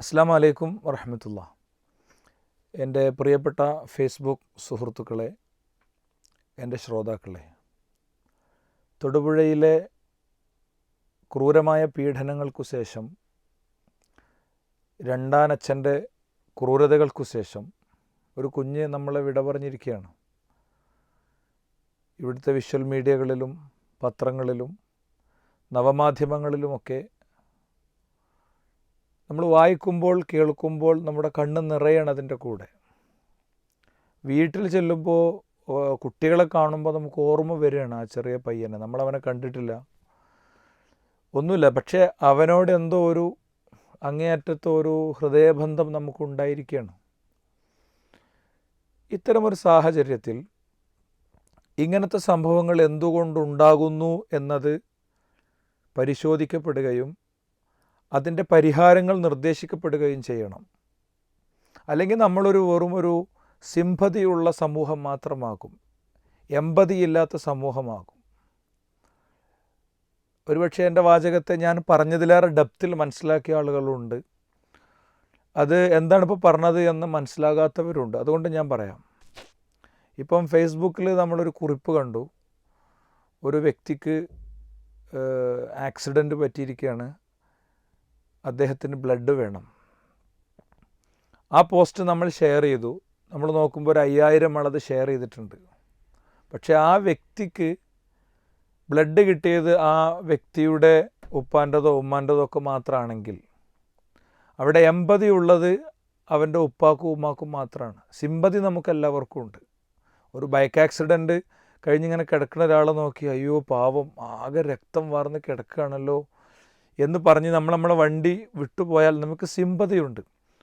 അസ്സാം വലൈക്കും വറഹമത്തുള്ള. എന്റെ പ്രിയപ്പെട്ട ഫേസ്ബുക്ക് സുഹൃത്തുക്കളെ എന്റെ ശ്രോതാക്കളെ തൊടുപുഴയിലെ ക്രൂരമായ പീഡനങ്ങൾക്കു ശേഷം രണ്ടാനച്ഛന്റെ ക്രൂരതകൾക്കു ശേഷം ഒരു കുഞ്ഞ് നമ്മളെ വിട പറഞ്ഞിരിക്കുകയാണ് ഇവിടുത്തെ വിഷ്വൽ മീഡിയകളിലും പത്രങ്ങളിലും നവമാധ്യമങ്ങളിലുമൊക്കെ നമ്മൾ വായിക്കുമ്പോൾ കേൾക്കുമ്പോൾ നമ്മുടെ കണ്ണ് നിറയാണ് അതിന്റെ കൂടെ. വീട്ടിൽ ചെല്ലുമ്പോൾ കുട്ടികളെ കാണുമ്പോൾ നമുക്ക് ഓർമ്മ വരികയാണ് ആ ചെറിയ പയ്യനെ. നമ്മളവനെ കണ്ടിട്ടില്ല. ഒന്നുമില്ല. പക്ഷേ അവനോട് എന്തോ ഒരു അങ്ങേയറ്റത്തെ ഒരു ഹൃദയബന്ധം നമുക്കുണ്ടായിരിക്കുകയാണ്. ഇത്തരമൊരു സാഹചര്യത്തിൽ ഇങ്ങനത്തെ സംഭവങ്ങൾ എന്തുകൊണ്ടുണ്ടാകുന്നു എന്നത് പരിശോധിക്കപ്പെടുകയും അതിന്റെ പരിഹാരങ്ങൾ നിർദ്ദേശിക്കപ്പെടുകയും ചെയ്യണം. അല്ലെങ്കിൽ നമ്മളൊരു വെറും ഒരു സിമ്പതിയുള്ള സമൂഹം മാത്രമാകും. എമ്പതിയില്ലാത്ത സമൂഹമാകും. ഒരുപക്ഷെ എന്റെ വാചകത്തെ ഞാൻ പറഞ്ഞതിലേറെ ഡെപ്തിൽ മനസ്സിലാക്കിയ ആളുകളുണ്ട്. അത് എന്താണ് ഇപ്പോൾ പറഞ്ഞത് എന്ന് മനസ്സിലാകാത്തവരുണ്ട്. അതുകൊണ്ട് ഞാൻ പറയാം. ഇപ്പം ഫേസ്ബുക്കിൽ നമ്മളൊരു കുറിപ്പ് കണ്ടു. ഒരു വ്യക്തിക്ക് ആക്സിഡന്റ് പറ്റിയിരിക്കുകയാണ്. അദ്ദേഹത്തിന് ബ്ലഡ് വേണം. ആ പോസ്റ്റ് നമ്മൾ ഷെയർ ചെയ്തു. നമ്മൾ നോക്കുമ്പോൾ ഒരു അയ്യായിരം ആളത് ഷെയർ ചെയ്തിട്ടുണ്ട്. പക്ഷേ ആ വ്യക്തിക്ക് ബ്ലഡ് കിട്ടിയത് ആ വ്യക്തിയുടെ ഉപ്പാന്റെതോ ഉമ്മാന്റെതോ ഒക്കെ മാത്രമാണെങ്കിൽ അവിടെ എമ്പതി ഉള്ളത് അവന്റെ ഉപ്പാക്കും ഉമ്മാക്കും മാത്രമാണ്. സിമ്പതി നമുക്ക് എല്ലാവർക്കും ഉണ്ട്. ഒരു ബൈക്ക് ആക്സിഡന്റ് കഴിഞ്ഞിങ്ങനെ കിടക്കുന്ന ഒരാളെ നോക്കി അയ്യോ പാവം ആകെ രക്തം വാർന്ന് കിടക്കുകയാണല്ലോ. എന്ന് പറഞ്ഞ് നമ്മൾ നമ്മളെ വണ്ടി വിട്ടുപോയാൽ നമുക്ക് സിമ്പതിയുണ്ട്.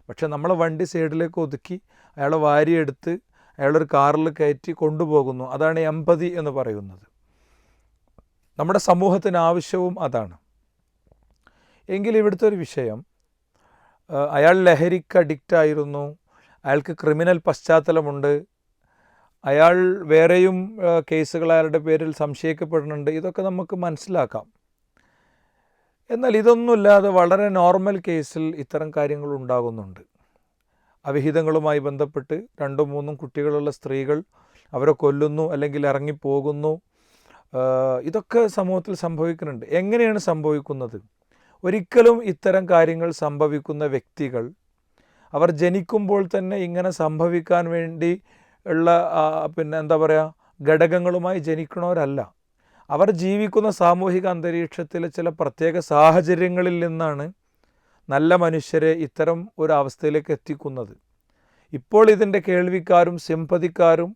പക്ഷെ നമ്മളെ വണ്ടി സൈഡിലേക്ക് ഒതുക്കി അയാളെ വാരിയെടുത്ത് അയാളൊരു കാറിൽ കയറ്റി കൊണ്ടുപോകുന്നു. അതാണ് എമ്പതി എന്ന് പറയുന്നത്. നമ്മുടെ സമൂഹത്തിന് ആവശ്യവും അതാണ്. എങ്കിൽ ഇവിടുത്തെ ഒരു വിഷയം അയാൾ ലഹരിക്ക് അഡിക്റ്റ് ആയിരുന്നു അയാൾക്ക് ക്രിമിനൽ പശ്ചാത്തലമുണ്ട് അയാൾ വേറെയും കേസുകൾ അയാളുടെ പേരിൽ സംശയിക്കപ്പെടുന്നുണ്ട് ഇതൊക്കെ നമുക്ക് മനസ്സിലാക്കാം. എന്നാൽ ഇതൊന്നുമില്ലാതെ വളരെ നോർമൽ കേസിൽ ഇത്തരം കാര്യങ്ങൾ ഉണ്ടാകുന്നുണ്ട്. അവിഹിതങ്ങളുമായി ബന്ധപ്പെട്ട് രണ്ടും മൂന്നും കുട്ടികളുള്ള സ്ത്രീകൾ അവരെ കൊല്ലുന്നു അല്ലെങ്കിൽ ഇറങ്ങിപ്പോകുന്നു. ഇതൊക്കെ സമൂഹത്തിൽ സംഭവിക്കുന്നുണ്ട്. എങ്ങനെയാണ് സംഭവിക്കുന്നത്? ഒരിക്കലും ഇത്തരം കാര്യങ്ങൾ സംഭവിക്കുന്ന വ്യക്തികൾ അവർ ജനിക്കുമ്പോൾ തന്നെ ഇങ്ങനെ സംഭവിക്കാൻ വേണ്ടി ഉള്ള പിന്നെ എന്താ പറയുക ഘടകങ്ങളുമായി ജനിക്കണവരല്ല. അവർ ജീവിക്കുന്ന സാമൂഹിക അന്തരീക്ഷത്തിലെ ചില പ്രത്യേക സാഹചര്യങ്ങളിൽ നിന്നാണ് നല്ല മനുഷ്യരെ ഇത്തരം ഒരു അവസ്ഥയിലേക്ക് എത്തിക്കുന്നത്. ഇപ്പോൾ ഇതിന്റെ കേൾവിക്കാരും സിംപതിക്കാരും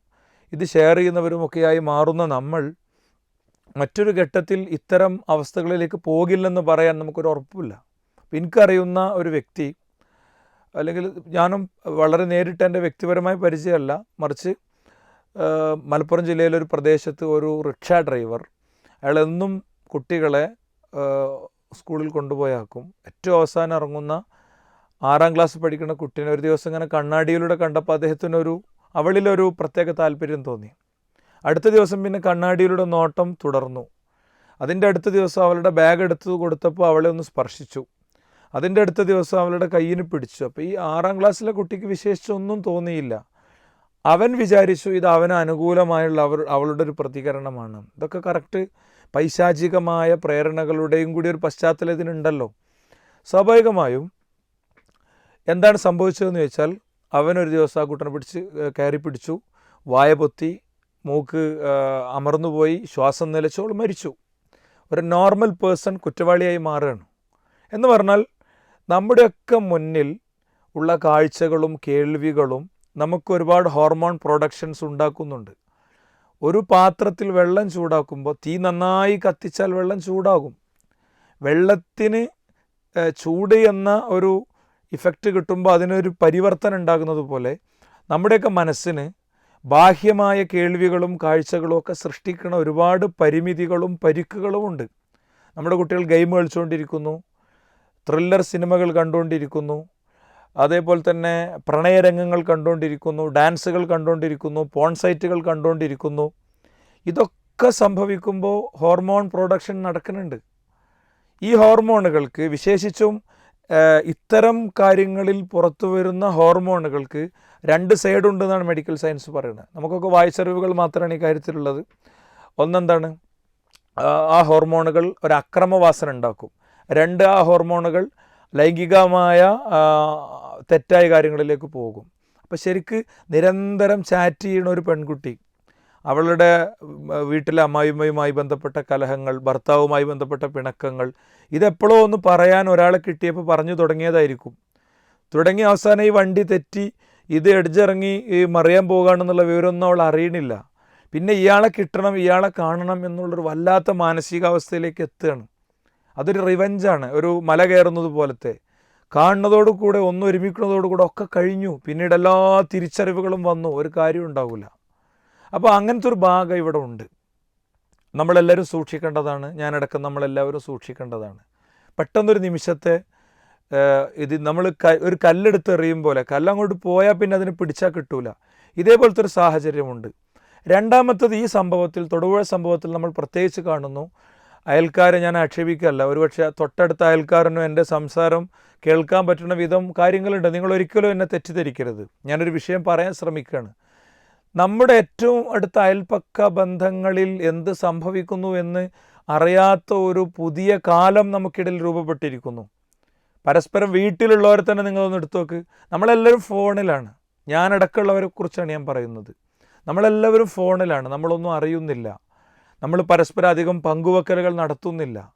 ഇത് ഷെയർ ചെയ്യുന്നവരുമൊക്കെയായി മാറുന്ന നമ്മൾ മറ്റൊരു ഘട്ടത്തിൽ ഇത്തരം അവസ്ഥകളിലേക്ക് പോകില്ലെന്ന് പറയാൻ നമുക്കൊരു ഉറപ്പില്ല. എനിക്കറിയുന്ന ഒരു വ്യക്തി അല്ലെങ്കിൽ ഞാനും വളരെ നേരിട്ട് എന്റെ വ്യക്തിപരമായ പരിചയമല്ല മറിച്ച് മലപ്പുറം ജില്ലയിലൊരു പ്രദേശത്ത് ഒരു റിക്ഷ ഡ്രൈവർ അയാൾ എന്നും കുട്ടികളെ സ്കൂളിൽ കൊണ്ടുപോയാക്കും. ഏറ്റവും അവസാനം ഇറങ്ങുന്ന ആറാം ക്ലാസ് പഠിക്കുന്ന കുട്ടീനെ ഒരു ദിവസം ഇങ്ങനെ കണ്ണാടിയിലൂടെ കണ്ടപ്പോൾ അദ്ദേഹത്തിനൊരു അവളിലൊരു പ്രത്യേക താല്പര്യം തോന്നി. അടുത്ത ദിവസം പിന്നെ കണ്ണാടിയിലൂടെ നോട്ടം തുടർന്നു. അതിന്റെ അടുത്ത ദിവസം അവളുടെ ബാഗ് എടുത്തു കൊടുത്തപ്പോൾ അവളെ ഒന്ന് സ്പർശിച്ചു. അതിന്റെ അടുത്ത ദിവസം അവളുടെ കയ്യിന് പിടിച്ചു. അപ്പോൾ ഈ ആറാം ക്ലാസ്സിലെ കുട്ടിക്ക് വിശേഷിച്ചൊന്നും തോന്നിയില്ല. അവൻ വിചാരിച്ചു ഇത് അവന് അനുകൂലമായുള്ള അവർ അവളുടെ ഒരു പ്രതികരണമാണ്. ഇതൊക്കെ കറക്റ്റ് പൈശാചികമായ പ്രേരണകളുടെയും കൂടി ഒരു പശ്ചാത്തലം ഇതിനുണ്ടല്ലോ. സ്വാഭാവികമായും എന്താണ് സംഭവിച്ചതെന്ന് ചോദിച്ചാൽ അവനൊരു ദിവസം ആ കുട്ടനെ പിടിച്ച് കയറി പിടിച്ചു. വായ പൊത്തി മൂക്ക് അമർന്നുപോയി ശ്വാസം നിലച്ചോൾ മരിച്ചു. ഒരു നോർമൽ പേഴ്സൺ കുറ്റവാളിയായി മാറുകയാണ്. എന്ന് പറഞ്ഞാൽ നമ്മുടെയൊക്കെ മുന്നിൽ ഉള്ള കാഴ്ചകളും കേൾവികളും നമുക്ക് ഒരുപാട് ഹോർമോൺ പ്രൊഡക്ഷൻസ് ഉണ്ടാക്കുന്നുണ്ട്. ഒരു പാത്രത്തിൽ വെള്ളം ചൂടാക്കുമ്പോൾ തീ നന്നായി കത്തിച്ചാൽ വെള്ളം ചൂടാകും. വെള്ളത്തിന് ചൂട് എന്ന ഒരു ഇഫക്റ്റ് കിട്ടുമ്പോൾ അതിനൊരു പരിവർത്തനം ഉണ്ടാകുന്നത് പോലെ നമ്മുടെയൊക്കെ മനസ്സിന് ബാഹ്യമായ കേൾവികളും കാഴ്ചകളും ഒക്കെ സൃഷ്ടിക്കുന്ന ഒരുപാട് പരിമിതികളും പരിക്കുകളും ഉണ്ട്. നമ്മുടെ കുട്ടികൾ ഗെയിം കളിച്ചുകൊണ്ടിരിക്കുന്നു ത്രില്ലർ സിനിമകൾ കണ്ടുകൊണ്ടിരിക്കുന്നു അതേപോലെ തന്നെ പ്രണയരംഗങ്ങൾ കണ്ടുകൊണ്ടിരിക്കുന്നു ഡാൻസുകൾ കണ്ടുകൊണ്ടിരിക്കുന്നു പോൺസൈറ്റുകൾ കണ്ടുകൊണ്ടിരിക്കുന്നു. ഇതൊക്കെ സംഭവിക്കുമ്പോൾ ഹോർമോൺ പ്രൊഡക്ഷൻ നടക്കുന്നുണ്ട്. ഈ ഹോർമോണുകൾക്ക് വിശേഷിച്ചും ഇത്തരം കാര്യങ്ങളിൽ പുറത്തു വരുന്ന ഹോർമോണുകൾക്ക് രണ്ട് സൈഡ് ഉണ്ടെന്നാണ് മെഡിക്കൽ സയൻസ് പറയുന്നത്. നമുക്കൊക്കെ വായിച്ചറിവുകൾ മാത്രമാണ് ഈ കാര്യത്തിലുള്ളത്. ഒന്നെന്താണ്? ആ ഹോർമോണുകൾ ഒരു അക്രമവാസന ഉണ്ടാക്കും. രണ്ട് ആ ഹോർമോണുകൾ ലൈംഗികമായ തെറ്റായ കാര്യങ്ങളിലേക്ക് പോകും. അപ്പോൾ ശരിക്ക് നിരന്തരം ചാറ്റ് ചെയ്യുന്ന ഒരു പെൺകുട്ടി അവളുടെ വീട്ടിലെ അമ്മായിമ്മയുമായി ബന്ധപ്പെട്ട കലഹങ്ങൾ ഭർത്താവുമായി ബന്ധപ്പെട്ട പിണക്കങ്ങൾ ഇതെപ്പോഴോ ഒന്ന് പറയാൻ ഒരാളെ കിട്ടിയപ്പോൾ പറഞ്ഞു തുടങ്ങിയതായിരിക്കും. തുടങ്ങി അവസാനം ഈ വണ്ടി തെറ്റി ഇത് എഡ്ജിറങ്ങി ഈ മറിയാൻ പോകുകയാണെന്നുള്ള വിവരമൊന്നും അവൾ അറിയണില്ല. പിന്നെ ഇയാളെ കിട്ടണം ഇയാളെ കാണണം എന്നുള്ളൊരു വല്ലാത്ത മാനസികാവസ്ഥയിലേക്ക് എത്തുകയാണ്. അതൊരു റിവഞ്ചാണ് ഒരു മല കയറുന്നത് പോലത്തെ. കാണുന്നതോടു കൂടെ ഒന്ന് ഒരുമിക്കുന്നതോടു കൂടെ ഒക്കെ കഴിഞ്ഞു. പിന്നീട് എല്ലാ തിരിച്ചറിവുകളും വന്നു. ഒരു കാര്യം ഉണ്ടാവില്ല. അപ്പോൾ അങ്ങനത്തെ ഒരു ഭാഗം ഇവിടെ ഉണ്ട്. നമ്മളെല്ലാവരും സൂക്ഷിക്കേണ്ടതാണ്. ഞാനടക്കം നമ്മളെല്ലാവരും സൂക്ഷിക്കേണ്ടതാണ്. പെട്ടെന്നൊരു നിമിഷത്തെ ഇത് നമ്മൾ ഒരു കല്ലെടുത്ത് എറിയും പോലെ. കല്ലങ്ങോട്ട് പോയാൽ പിന്നെ അതിന് പിടിച്ചാൽ കിട്ടൂല. ഇതേപോലത്തെ ഒരു സാഹചര്യമുണ്ട്. രണ്ടാമത്തത് ഈ സംഭവത്തിൽ തൊടുപുഴ സംഭവത്തിൽ നമ്മൾ പ്രത്യേകിച്ച് കാണുന്നു. അയൽക്കാരെ ഞാൻ ആക്ഷേപിക്കല്ല ഒരുപക്ഷെ തൊട്ടടുത്ത അയൽക്കാരനും എന്റെ സംസാരം കേൾക്കാൻ പറ്റുന്ന വിധം കാര്യങ്ങളുണ്ട്. നിങ്ങൾ ഒരിക്കലും എന്നെ തെറ്റിദ്ധരിക്കരുത്. ഞാനൊരു വിഷയം പറയാൻ ശ്രമിക്കുകയാണ്. നമ്മുടെ ഏറ്റവും അടുത്ത അയൽപ്പക്ക ബന്ധങ്ങളിൽ എന്ത് സംഭവിക്കുന്നു എന്ന് അറിയാത്ത ഒരു പുതിയ കാലം നമുക്കിടയിൽ രൂപപ്പെട്ടിരിക്കുന്നു. പരസ്പരം വീട്ടിലുള്ളവരെ തന്നെ നിങ്ങളൊന്ന് എടുത്തു നോക്ക്. നമ്മളെല്ലാവരും ഫോണിലാണ്. ഞാനടക്കമുള്ളവരെ കുറിച്ചാണ് ഞാൻ പറയുന്നത്. നമ്മളെല്ലാവരും ഫോണിലാണ്. നമ്മളൊന്നും അറിയുന്നില്ല. നമ്മൾ പരസ്പരം അധികം പങ്കുവെക്കലുകൾ നടത്തുന്നില്ല.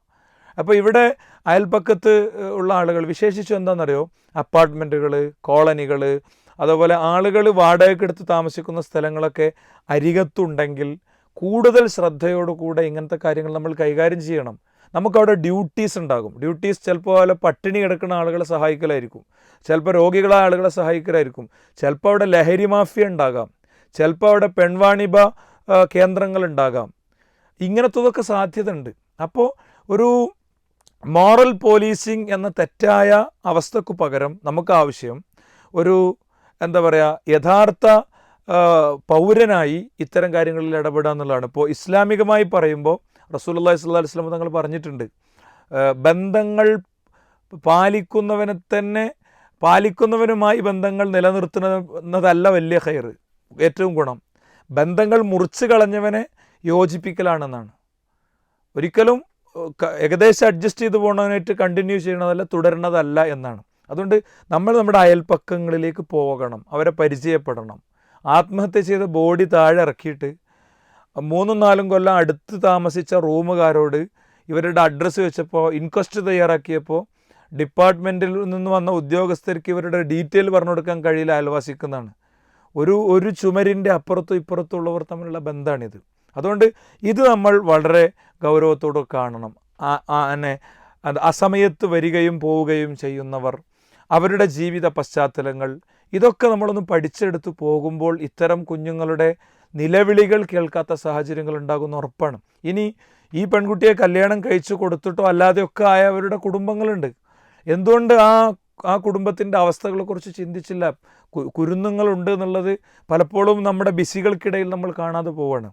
അപ്പോൾ ഇവിടെ അയൽപ്പക്കത്ത് ഉള്ള ആളുകൾ വിശേഷിച്ച് എന്താണെന്നറിയോ? അപ്പാർട്ട്മെന്റുകൾ കോളനികൾ അതുപോലെ ആളുകൾ വാടകയ്ക്കെടുത്ത് താമസിക്കുന്ന സ്ഥലങ്ങളൊക്കെ അരികത്തുണ്ടെങ്കിൽ കൂടുതൽ ശ്രദ്ധയോടുകൂടെ ഇങ്ങനത്തെ കാര്യങ്ങൾ നമ്മൾ കൈകാര്യം ചെയ്യണം. നമുക്കവിടെ ഡ്യൂട്ടീസ് ഉണ്ടാകും. ഡ്യൂട്ടീസ് ചിലപ്പോൾ അവിടെ പട്ടിണി കിടക്കുന്ന ആളുകളെ സഹായിക്കലായിരിക്കും. ചിലപ്പോൾ രോഗികളായ ആളുകളെ സഹായിക്കലായിരിക്കും. ചിലപ്പോൾ അവിടെ ലഹരി മാഫിയ ഉണ്ടാകാം. ചിലപ്പോൾ അവിടെ പെൺവാണിഭ കേന്ദ്രങ്ങൾ ഉണ്ടാകാം. ഇങ്ങനത്തതൊക്കെ സാധ്യത ഉണ്ട് അപ്പോൾ ഒരു മോറൽ പോലീസിങ് എന്ന തെറ്റായ അവസ്ഥക്കു പകരം നമുക്ക് ആവശ്യം ഒരു എന്താ പറയുക യഥാർത്ഥ പൗരനായി ഇത്തരം കാര്യങ്ങളിൽ ഇടപെടുക എന്നുള്ളതാണ്. ഇപ്പോൾ ഇസ്ലാമികമായി പറയുമ്പോൾ റസൂലുള്ളാഹി സ്വല്ലല്ലാഹി അലൈഹി വസല്ലം തങ്ങൾ പറഞ്ഞിട്ടുണ്ട് ബന്ധങ്ങൾ പാലിക്കുന്നവനെ തന്നെ പാലിക്കുന്നവനുമായി ബന്ധങ്ങൾ നിലനിർത്തുന്നതല്ല വലിയ ഹയർ ഏറ്റവും ഗുണം. ബന്ധങ്ങൾ മുറിച്ച് കളഞ്ഞവനെ യോജിപ്പിക്കലാണെന്നാണ്. ഒരിക്കലും ഏകദേശം അഡ്ജസ്റ്റ് ചെയ്ത് പോകുന്നതിനായിട്ട് കണ്ടിന്യൂ ചെയ്യണതല്ല തുടരണതല്ല എന്നാണ്. അതുകൊണ്ട് നമ്മൾ നമ്മുടെ അയൽപ്പക്കങ്ങളിലേക്ക് പോകണം അവരെ പരിചയപ്പെടണം. ആത്മഹത്യ ചെയ്ത ബോഡി താഴെ ഇറക്കിയിട്ട് മൂന്നും നാലും കൊല്ലം അടുത്ത് താമസിച്ച റൂമുകാരോട് ഇവരുടെ അഡ്രസ്സ് വെച്ചപ്പോൾ ഇൻക്വസ്റ്റ് തയ്യാറാക്കിയപ്പോൾ ഡിപ്പാർട്ട്മെന്റിൽ നിന്ന് വന്ന ഉദ്യോഗസ്ഥർക്ക് ഇവരുടെ ഡീറ്റെയിൽ പറഞ്ഞു കൊടുക്കാൻ കഴിയില്ല അയൽവാസിക്കുന്നതാണ് ഒരു ഒരു ചുമരിന്റെ അപ്പുറത്തും ഇപ്പുറത്തും ഉള്ളവർ തമ്മിലുള്ള ബന്ധമാണിത് അതുകൊണ്ട് ഇത് നമ്മൾ വളരെ ഗൗരവത്തോടെ കാണണം. അനെ അസമയത്ത് വരികയും പോവുകയും ചെയ്യുന്നവർ അവരുടെ ജീവിത പശ്ചാത്തലങ്ങൾ ഇതൊക്കെ നമ്മളൊന്ന് പഠിച്ചെടുത്ത് പോകുമ്പോൾ ഇത്തരം കുഞ്ഞുങ്ങളുടെ നിലവിളികൾ കേൾക്കാത്ത സാഹചര്യങ്ങൾ ഉണ്ടാകുന്ന ഉറപ്പാണ്. ഇനി ഈ പെൺകുട്ടിയെ കല്യാണം കഴിച്ചു കൊടുത്തിട്ടോ അല്ലാതെയൊക്കെ ആയ അവരുടെ കുടുംബങ്ങളുണ്ട്. എന്തുകൊണ്ട് ആ ആ കുടുംബത്തിന്റെ അവസ്ഥകളെക്കുറിച്ച് ചിന്തിച്ചില്ല? കുരുന്നുങ്ങളുണ്ട് എന്നുള്ളത് പലപ്പോഴും നമ്മുടെ ബിസികൾക്കിടയിൽ നമ്മൾ കാണാതെ പോവാണ്.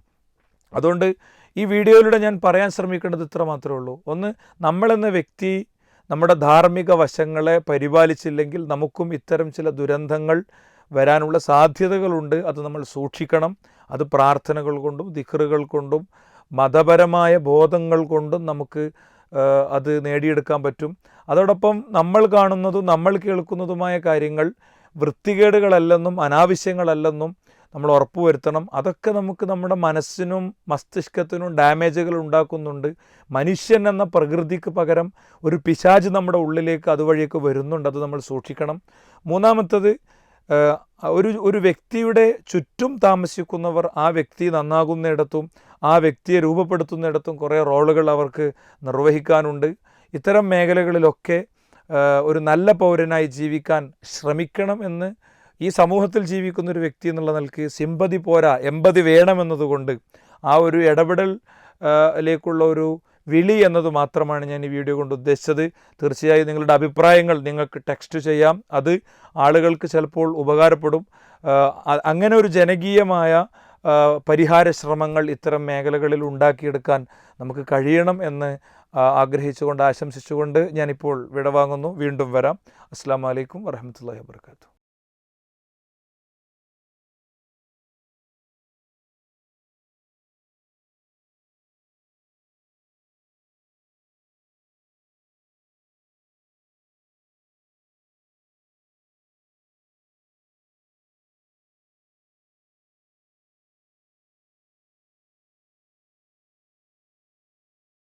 അതുകൊണ്ട് ഈ വീഡിയോയിലൂടെ ഞാൻ പറയാൻ ശ്രമിക്കേണ്ടത് ഇത്ര മാത്രമേ ഉള്ളൂ. ഒന്ന് നമ്മളെന്ന വ്യക്തി നമ്മുടെ ധാർമ്മിക വശങ്ങളെ പരിപാലിച്ചില്ലെങ്കിൽ നമുക്കും ഇത്തരം ചില ദുരന്തങ്ങൾ വരാനുള്ള സാധ്യതകളുണ്ട്. അത് നമ്മൾ സൂക്ഷിക്കണം. അത് പ്രാർത്ഥനകൾ കൊണ്ടും ദിക്റുകൾ കൊണ്ടും മതപരമായ ബോധങ്ങൾ കൊണ്ടും നമുക്ക് അത് നേടിയെടുക്കാൻ പറ്റും. അതോടൊപ്പം നമ്മൾ കാണുന്നതും നമ്മൾ കേൾക്കുന്നതുമായ കാര്യങ്ങൾ വൃത്തികേടുകളല്ലെന്നും അനാവശ്യങ്ങളല്ലെന്നും നമ്മൾ ഉറപ്പുവരുത്തണം അതൊക്കെ നമുക്ക് നമ്മുടെ മനസ്സിനും മസ്തിഷ്കത്തിനും ഡാമേജുകൾ ഉണ്ടാക്കുന്നുണ്ട്. മനുഷ്യൻ എന്ന പ്രകൃതിക്ക് പകരം ഒരു പിശാജ് നമ്മുടെ ഉള്ളിലേക്ക് അതുവഴിയൊക്കെ വരുന്നുണ്ട്. അത് നമ്മൾ സൂക്ഷിക്കണം. മൂന്നാമത്തത് ഒരു ഒരു വ്യക്തിയുടെ ചുറ്റും താമസിക്കുന്നവർ ആ വ്യക്തി നന്നാകുന്നിടത്തും ആ വ്യക്തിയെ രൂപപ്പെടുത്തുന്നിടത്തും കുറേ റോളുകൾ അവർക്ക് നിർവഹിക്കാനുണ്ട്. ഇത്തരം മേഖലകളിലൊക്കെ ഒരു നല്ല പൗരനായി ജീവിക്കാൻ ശ്രമിക്കണം എന്ന് ഈ സമൂഹത്തിൽ ജീവിക്കുന്ന ഒരു വ്യക്തി എന്നുള്ള നിലയ്ക്ക് സിമ്പതി പോരാ എമ്പതി വേണമെന്നതുകൊണ്ട് ആ ഒരു ഇടപെടൽ ലേക്കുള്ള ഒരു വിളി എന്നത് മാത്രമാണ് ഞാൻ ഈ വീഡിയോ കൊണ്ട് ഉദ്ദേശിച്ചത്. തീർച്ചയായും നിങ്ങളുടെ അഭിപ്രായങ്ങൾ നിങ്ങൾക്ക് ടെക്സ്റ്റ് ചെയ്യാം. അത് ആളുകൾക്ക് ചിലപ്പോൾ ഉപകാരപ്പെടും. അങ്ങനെ ഒരു ജനകീയമായ പരിഹാര ശ്രമങ്ങൾ ഇത്തരം മേഖലകളിൽ ഉണ്ടാക്കിയെടുക്കാൻ നമുക്ക് കഴിയണം എന്ന് ആഗ്രഹിച്ചുകൊണ്ട് ആശംസിച്ചുകൊണ്ട് ഞാനിപ്പോൾ വിടവാങ്ങുന്നു. വീണ്ടും വരാം. അസ്സാം വലൈക്കും വരഹമുല്ലാ വാബർക്കാത്തു